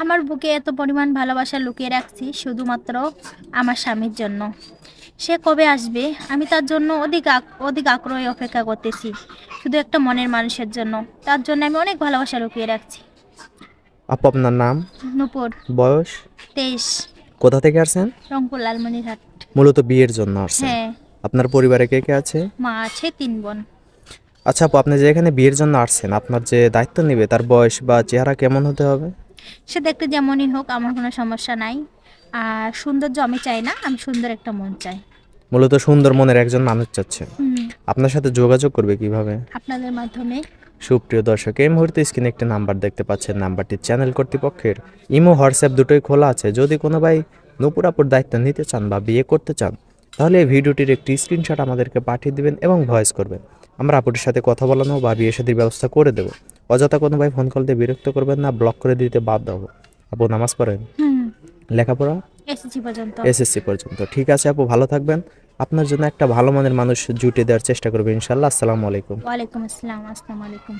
আমার বুকে এত পরিমাণ ভালোবাসা লুকিয়ে রাখছি শুধুমাত্র আমার স্বামীর জন্য। সে কবে আসবে? আমি তার জন্য অধিক অধিক আগ্রহে অপেক্ষা করতেছি। শুধু একটা মনের মানুষের জন্য। তার জন্য আমি অনেক ভালোবাসা লুকিয়ে রাখছি। আপু আপনার নাম? নূপুর। বয়স? তেইশ। কোথা থেকে আসছেন? রংপুর লালমনিরহাট। মূলত বিয়ের জন্য আসছেন? হ্যাঁ। আপনার পরিবারে কে কে আছে? মা আছে তিন বোন। আচ্ছা আপু আপনি যে এখানে বিয়ের জন্য আসছেন আপনার যে দায়িত্ব নেবে তার বয়স বা চেহারা কেমন হতে হবে? সে দেখতে যেমনই হোক আমার কোনো সমস্যা নাই। আর সৌন্দর্য আমি চাই না আমি সুন্দর একটা মন চাই। মূলত সুন্দর মনের একজন মানুষ চাচ্ছে। আপনার সাথে যোগাযোগ করবে কীভাবে? আপনাদের মাধ্যমে। সুপ্রিয় দর্শক এই মুহূর্তে স্ক্রিনে একটি নাম্বার দেখতে পাচ্ছেন। নাম্বারটি চ্যানেল কর্তৃপক্ষের ইমো হোয়াটসঅ্যাপ দুটোই খোলা আছে। যদি কোনো ভাই নুপুরাপুর দায়িত্ব নিতে চান বা বিয়ে করতে চান তাহলে এই ভিডিওটির একটি স্ক্রিনশট আমাদেরকে পাঠিয়ে দিবেন এবং ভয়েস করবেন। আমরা আপুটির সাথে কথা বলানো বা বিয়ে সাথীর ব্যবস্থা করে দেবো। অযথা কোনো ভাই ফোন কল দিয়ে বিরক্ত করবেন না ব্লক করে দিতে বাদ দাও আপু নামাজ পড়েন? হুম। লেখাপড়া? এসএসসি পর্যন্ত। এসএসসি পর্যন্ত। ঠিক আছে আপু ভালো থাকবেন। আপনার জন্য একটা ভালো মানের মানুষ জুটে দেওয়ার চেষ্টা করবে ইনশাল্লাহ। আসসালামু আলাইকুম। ওয়ালাইকুম আসসালাম আসসালামু আলাইকুম।